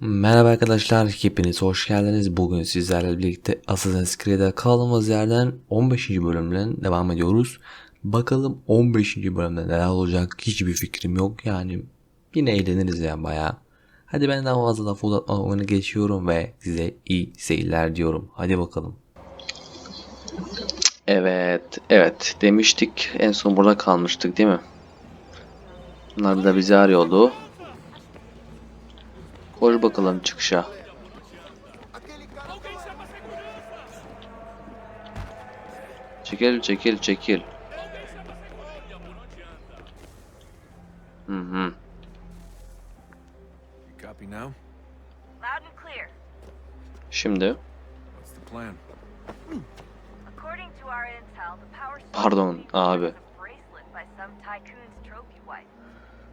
Merhaba arkadaşlar, hepiniz hoş geldiniz. Bugün sizlerle birlikte Assassin's Creed'e kaldığımız yerden 15. bölümden devam ediyoruz. Bakalım 15. bölümde neler olacak hiçbir fikrim yok. Yani yine eğleniriz yani bayağı. Hadi ben daha fazla lafı uzatmadan geçiyorum ve size iyi seyirler diyorum. Hadi bakalım. Evet, evet demiştik. En son burada kalmıştık değil mi? Bunlar da bizi arıyordu. Koş bakalım çıkışa. Çekil çekil çekil. Hı hı. Şimdi Pardon, abi.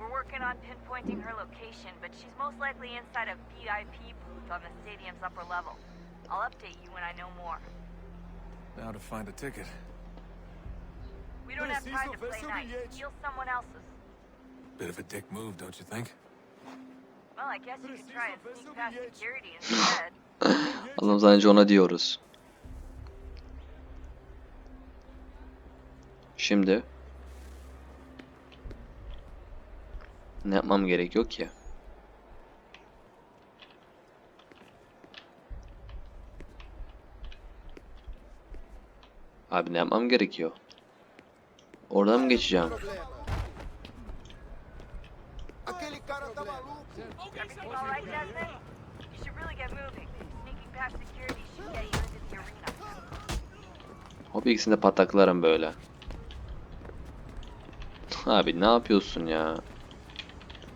A bracelet by some tycoon's trophy wife. We're working on pinpointing her location, but she's most likely inside a VIP booth on the stadium's upper level. I'll update you when I know more. Now to find a ticket. We don't have time to play nice. Steal someone else's. Bit of a dick move, don't you think? Well, I guess you could try and sneak past security instead. Adam sadece ona diyoruz. Şimdi ne yapmam gerekiyor ki? Abi ne yapmam gerekiyor? Oradan mı geçeceğim? Hop ikisini de pataklarım böyle. Abi ne yapıyorsun ya?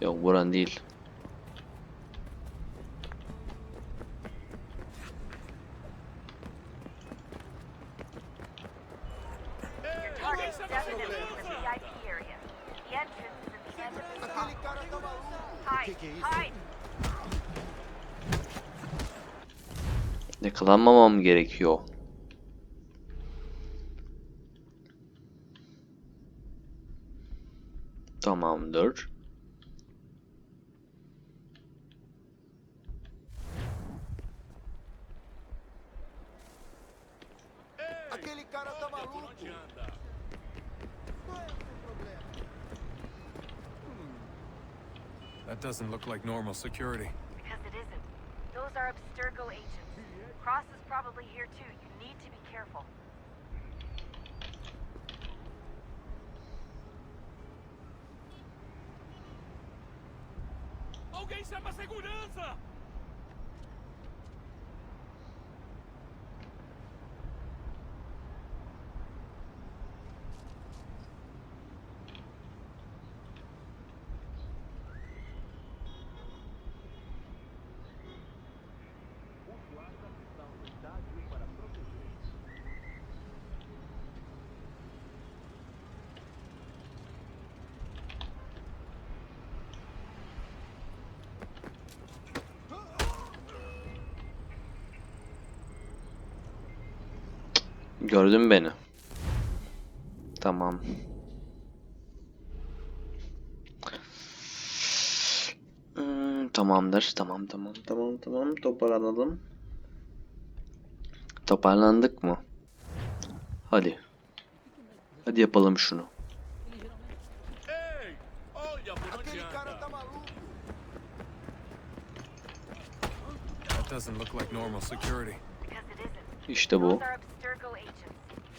Yok buran değil. Your target's That doesn't look like normal security. Because it isn't. Those are Abstergo agents. Cross is probably here too. You need to be careful. Alguém chama a segurança! Gördün mü beni? Tamam. Hmm, tamamdır. Tamam tamam tamam tamam. Toparlanalım. Toparlandık mı? Hadi. Hadi yapalım şunu. İşte bu.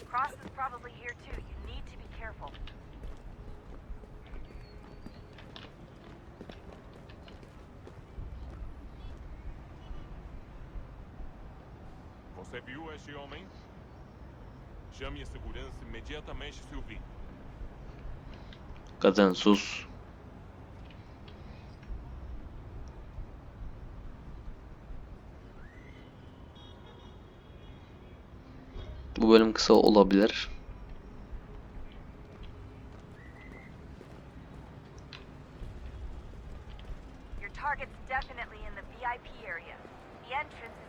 Cross is probably here too. You need to be careful. Você viu este homem? Chame a segurança imediatamente se o vir. Kadın sus. Bu bölüm kısa olabilir. Your target's definitely in the VIP area. The entrance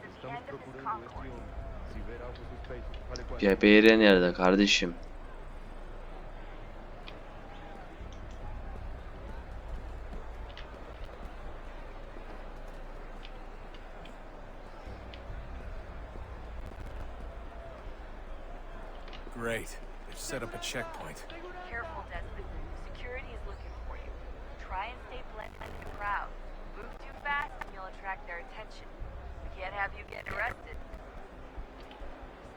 checkpoint. Careful, Desmond. Security is looking for you. Try and stay blended in the crowd. Move too fast and you'll attract their attention. We can't have you get arrested.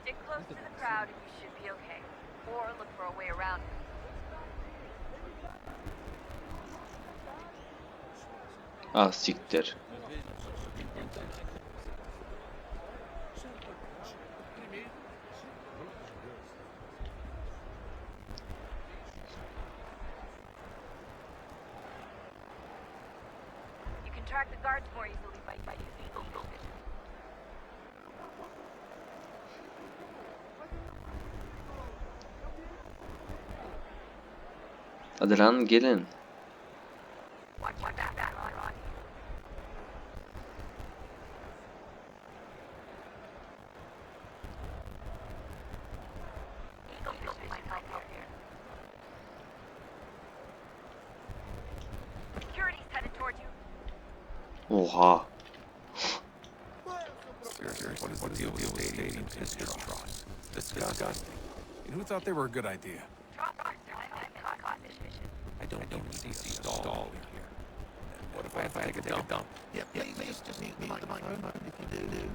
Stick close to the crowd and you should be okay. Or look for a way around it. Ah siktir. Guards more easily by, by using Eagle Vision. Hadi lan gelin. Oha. What is the deal with stadium pistol? Disgusting. And who thought they were a good idea? I don't, don't see a stall in here. What if I have to take a dump? dump? Yeah, please, just need me the microphone if you do.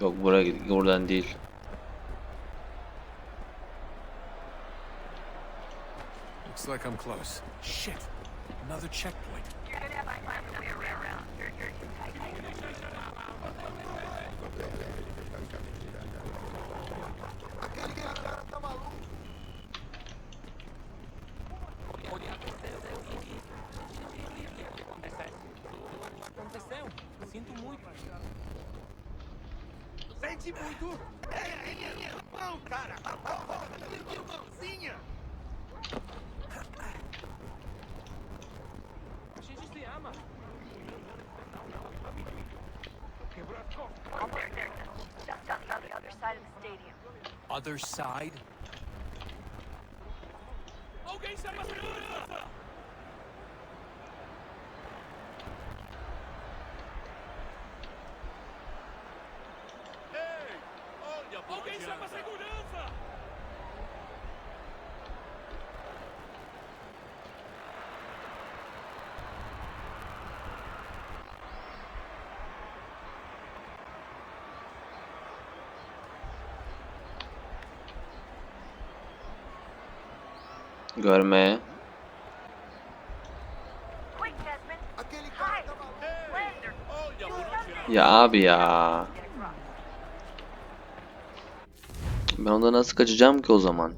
Yok buraya. Oradan değil. Looks like I'm close. Shit. Another checkpoint. Sente muito. É, é, é, não, cara. Irmãozinha. A gente se ama. There, there. Just on the other, other side of the stadium. Other side? Something. Ya abi ya. Ben ondan nasıl kaçacağım ki o zaman?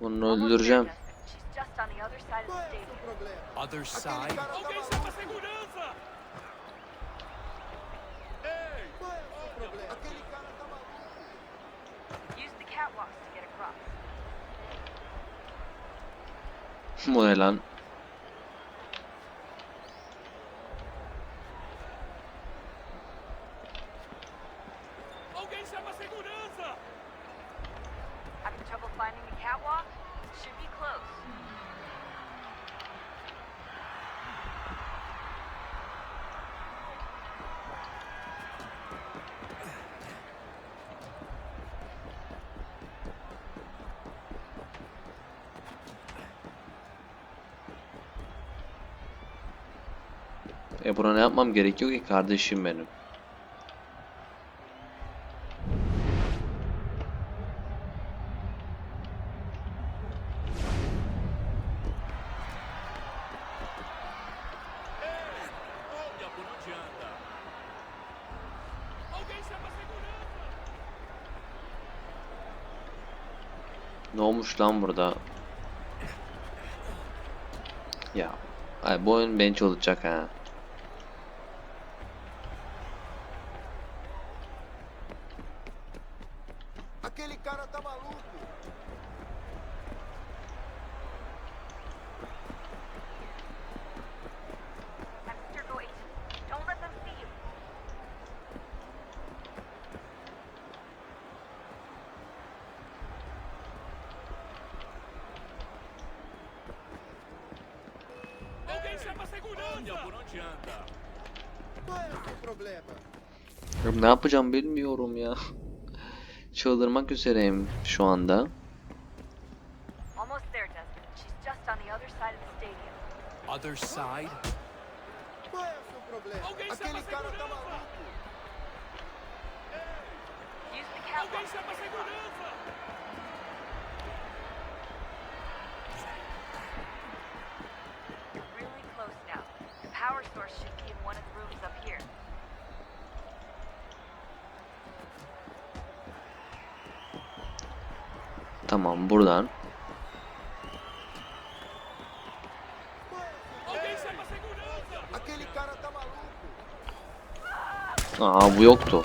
Onu öldüreceğim. Other side Bu ne lan? Alguém chama a segurança! Having trouble finding the catwalk? Should be close. E buna ne yapmam gerekiyor ki kardeşim benim? Ne olmuş lan burada? Ya, ay bu oyun beni çalacak ha. Yapacağım bilmiyorum ya. Çıldırmak üzereyim şu anda. Other side of the stadium. Other side? Qual é o seu problema? Alguém chama Aquele cara tá segurança! maluco. Use the catwalk. Alguém chama segurança! You're really close now. The power source should be in one of the rooms up here. Tamam buradan. Aa bu yoktu.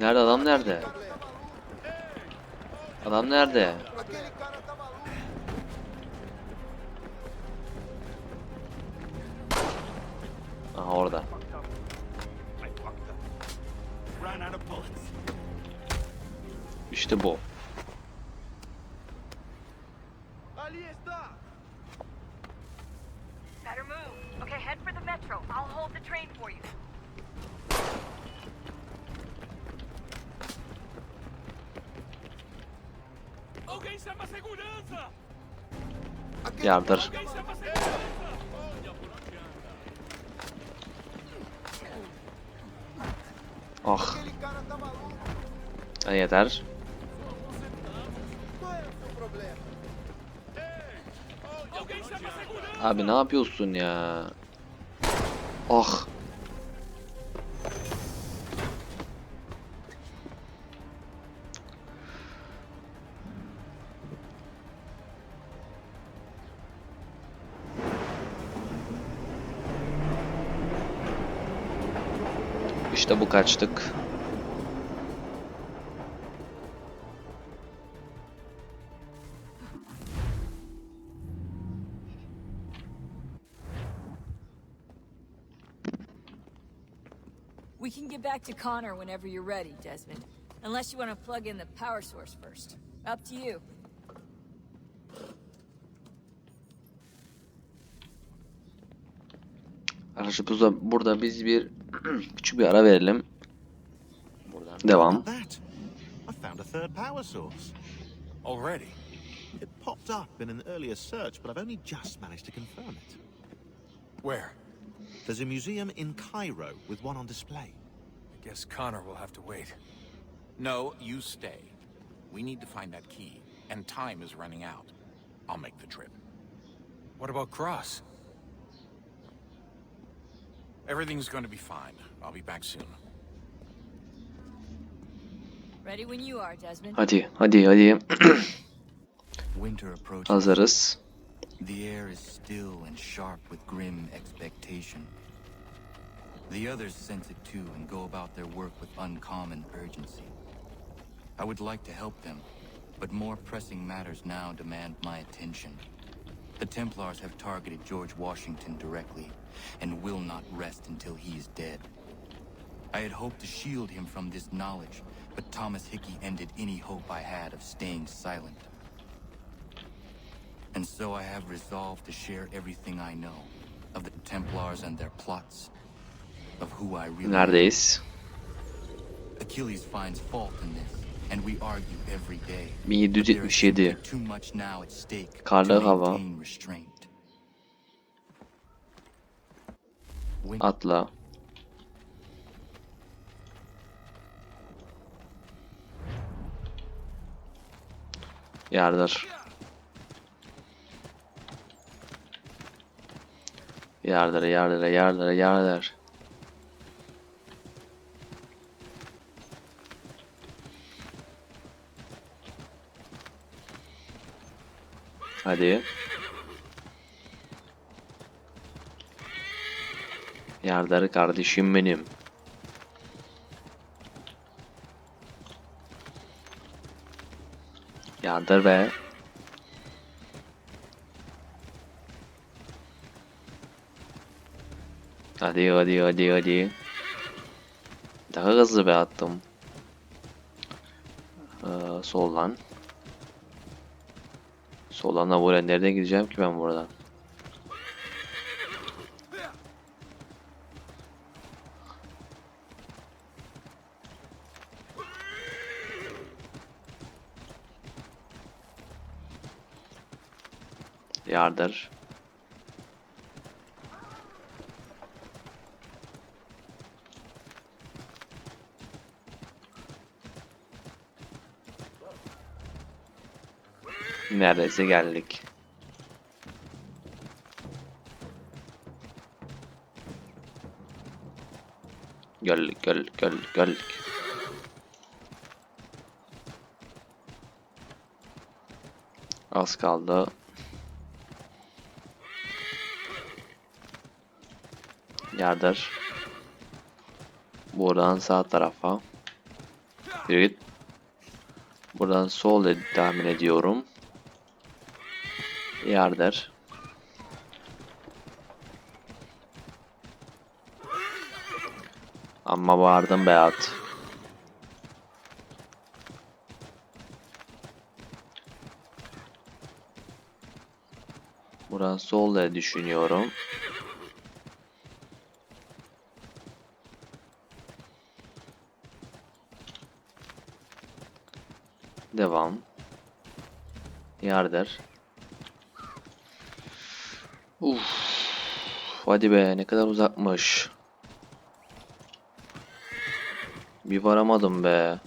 Nerede adam nerede? Adam nerede? Aha orada. İşte bu. Problema? Alguém chama segurança! Abi ne yapıyorsun ya? Ah. İşte bu kaçtık. We can get back to Connor whenever you're ready, Desmond. Unless you want to plug in the power source first. Up to you. Arkadaşlar burada, biz bir küçük bir ara verelim. Devam. I found a third power source. Already? It popped up in an earlier search, but I've only just managed to confirm it. Where? There's a museum in Cairo with one on display. I guess Connor will have to wait. No, you stay. We need to find that key, and time is running out. I'll make the trip. What about Cross? Everything's going to be fine. I'll be back soon. Ready when you are, Desmond. Hadi hadi hadi. Winter approaches. Hazırız. The air is still and sharp with grim expectation. The others sense it too and go about their work with uncommon urgency. I would like to help them, but more pressing matters now demand my attention. The Templars have targeted George Washington directly and will not rest until he is dead. I had hoped to shield him from this knowledge, but Thomas Hickey ended any hope I had of staying silent. And so I have resolved to share everything I know of the Templars and their plots, of who I really am. Achilles finds fault in this, and we argue every day. 1777. Too much now at stake Karlı hava. restraint. Atla. Yardır. Yardır, yardır, yardır, yardır. Hadi. Yardır kardeşim benim. Yardır be. Hadi hadi hadi hadi. Daha hızlı be attım. Ee, soldan. Soldan da buraya nereden gideceğim ki ben buradan? Yardır. Neredeyse geldik. Geldik, geldik, geldik, geldik. Az kaldı. Yardır. Buradan sağ tarafa. Yürü git. Buradan sol tahmin ediyorum. Yardır. Amma bağırdım be at. Buradan sol diye düşünüyorum. Devam. Yardır. Uf. Hadi be ne kadar uzakmış. Bir varamadım be.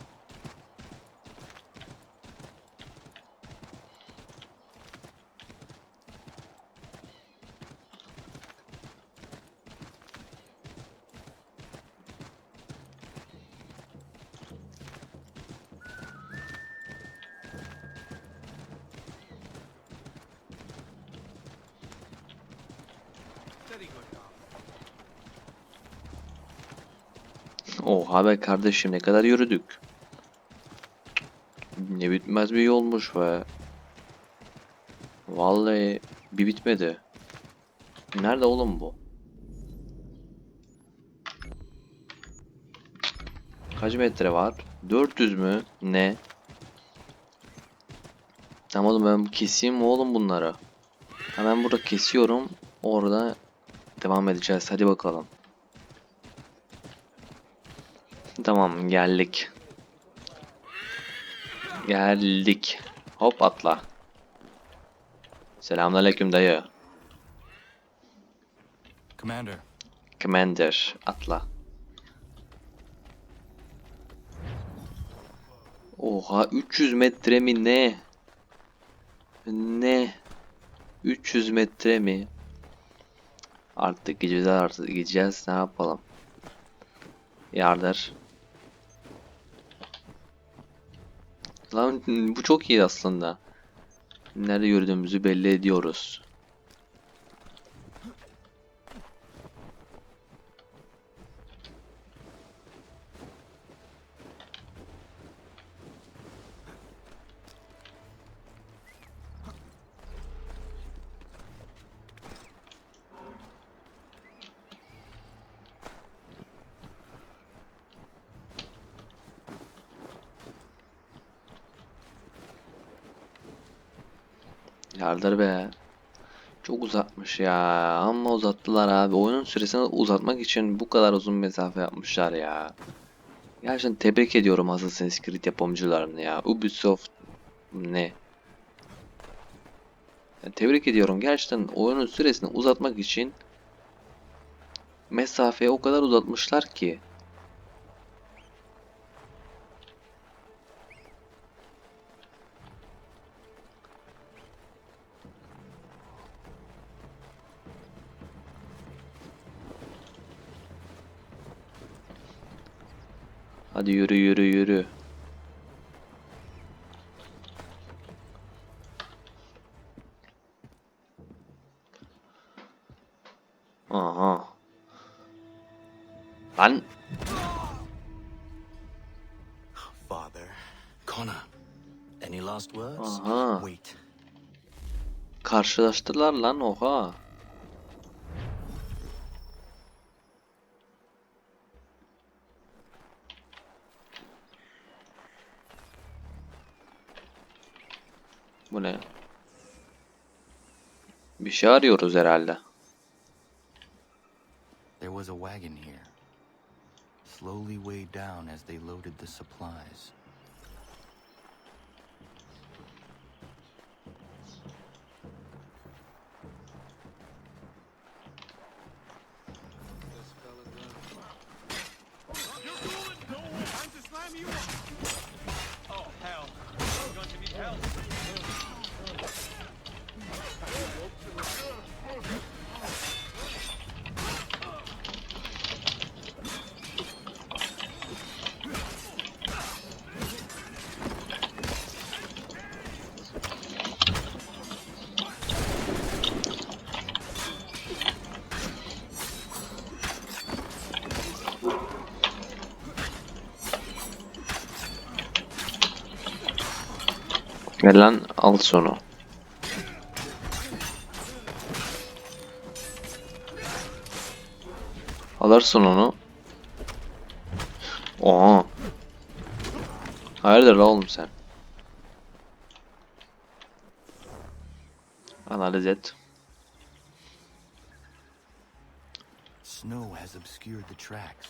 Oha be kardeşim ne kadar yürüdük. Ne bitmez bir yolmuş be. Vallahi bir bitmedi. Nerede oğlum bu? Kaç metre var? 400 mü? Ne? Tamam oğlum ben keseyim oğlum bunları? Hemen burada kesiyorum. Orada devam edeceğiz. Hadi bakalım. Tamam geldik. Geldik. Hop atla. Selamünaleyküm dayı. Commander, Commander atla. Oha 300 metre mi ne? Ne? 300 metre mi? Artık gideceğiz artık gideceğiz ne yapalım? Yardır. Lan bu çok iyi aslında. Nerede yürüdüğümüzü belli ediyoruz. Yardır be. Çok uzatmış ya. Amma uzattılar abi. Oyunun süresini uzatmak için bu kadar uzun mesafe yapmışlar ya. Gerçekten tebrik ediyorum Assassin's Creed yapımcılarını ya. Ubisoft ne? Ya tebrik ediyorum. Gerçekten oyunun süresini uzatmak için mesafeyi o kadar uzatmışlar ki. Hadi yürü yürü yürü. Aha. Lan. Father. Connor. Any last words? Aha. Wait. Karşılaştılar lan oha. Şey arıyoruz herhalde. There was a wagon here. Slowly weighed down as they loaded the supplies. Gel lan al sonu. Alırsın onu. Oha. Hayırdır la oğlum sen? Analiz et. Snow has obscured the tracks,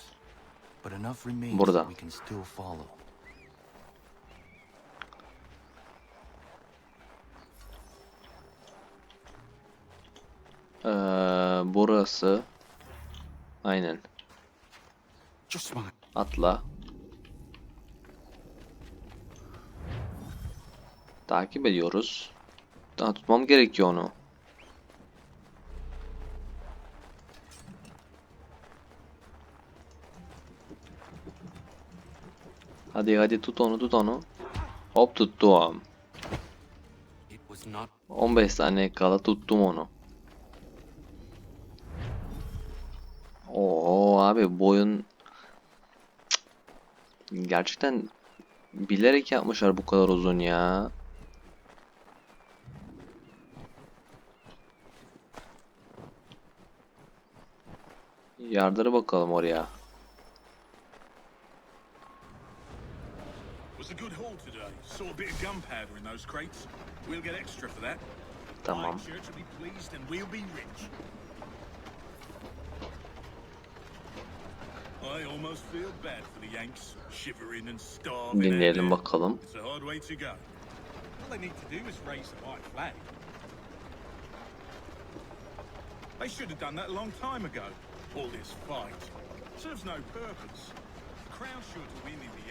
but enough remains Burada. that we can still follow. Ee, burası. Aynen. Atla. Takip ediyoruz. Daha tutmam gerekiyor onu. Hadi hadi tut onu tut onu. Hop tuttum. It was not 15 saniye kala tuttum onu. Abi boyun Cık. gerçekten bilerek yapmışlar bu kadar uzun ya. Yardır bakalım oraya. Was I almost feel bad for the Yanks, shivering and starving. Dinleyelim bakalım. It's a hard way to go. All they need to do is raise the white flag. They should have done that a long time ago. All this fight serves no purpose. The crown's sure to win in the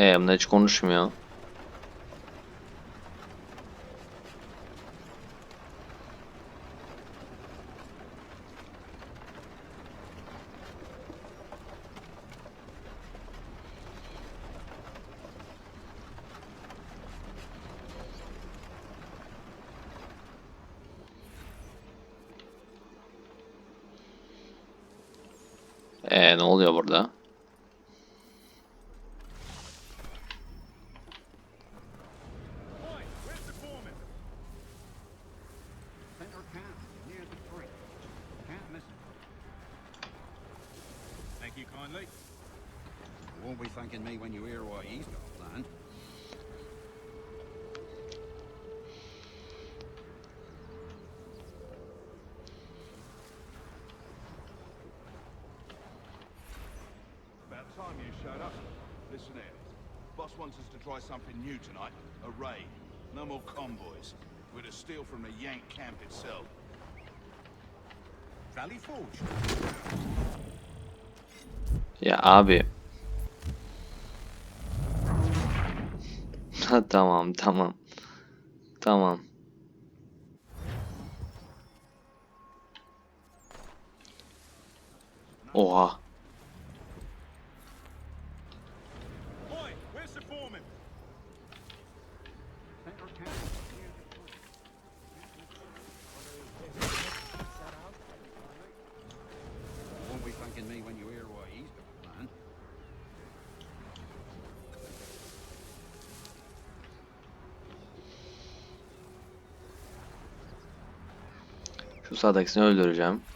Ee, bunlar hiç konuşmuyor. Kindly. You won't be thanking me when you hear what he's got planned. About time you showed up. Listen here. Boss wants us to try something new tonight. A raid. No more convoys. We're to steal from the Yank camp itself. Valley Forge. Ya abi. Tamam tamam. Tamam. Oha. Şu sağdakisini öldüreceğim.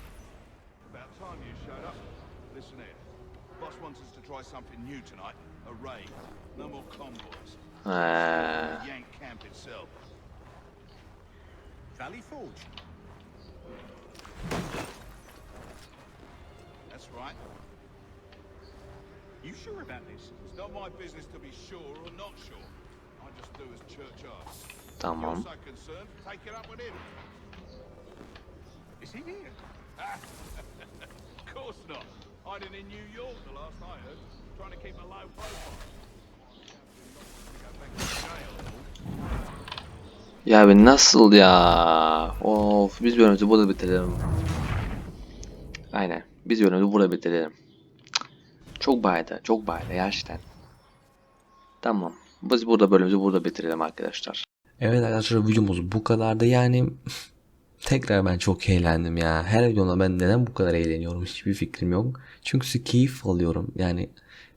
Hiding in New York, the last I heard. Trying to keep a low profile. Ya ben nasıl ya? Of biz bölümümüzü burada bitirelim. Aynen. Biz bölümümüzü burada bitirelim. Çok baydı. Çok baydı gerçekten. Tamam. Biz burada bölümümüzü burada bitirelim arkadaşlar. Evet arkadaşlar videomuz bu kadardı. Yani tekrar ben çok eğlendim ya. Her videomda ben neden bu kadar eğleniyorum hiçbir fikrim yok. Çünkü keyif alıyorum. Yani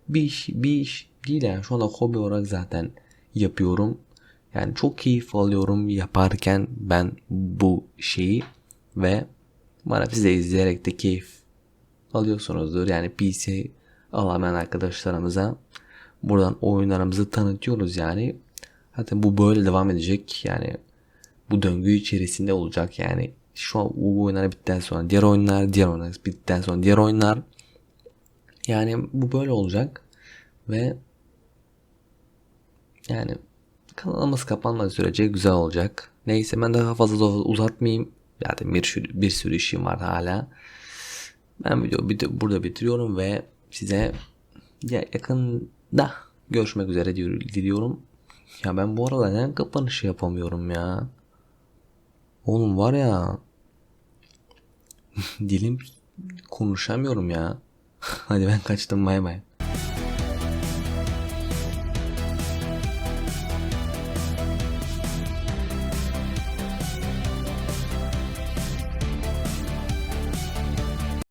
bir iş, bir iş değil yani. Şu anda hobi olarak zaten yapıyorum. Yani çok keyif alıyorum yaparken ben bu şeyi ve bana siz izleyerek de keyif alıyorsunuzdur. Yani PC alamayan arkadaşlarımıza buradan oyunlarımızı tanıtıyoruz yani. Zaten bu böyle devam edecek. Yani bu döngü içerisinde olacak yani. Şu an bu oyunlar bittikten sonra diğer oyunlar, diğer oyunlar bittikten sonra diğer oyunlar. Yani bu böyle olacak ve yani kanalımız kapanmadığı sürece güzel olacak. Neyse ben daha fazla uzatmayayım. Zaten bir sürü, bir sürü işim var hala. Ben video, video burada bitiriyorum ve size ya yakında görüşmek üzere diyor- diliyorum. Ya ben bu arada neden kapanışı yapamıyorum ya? Oğlum var ya dilim konuşamıyorum ya. Hadi ben kaçtım bay bay.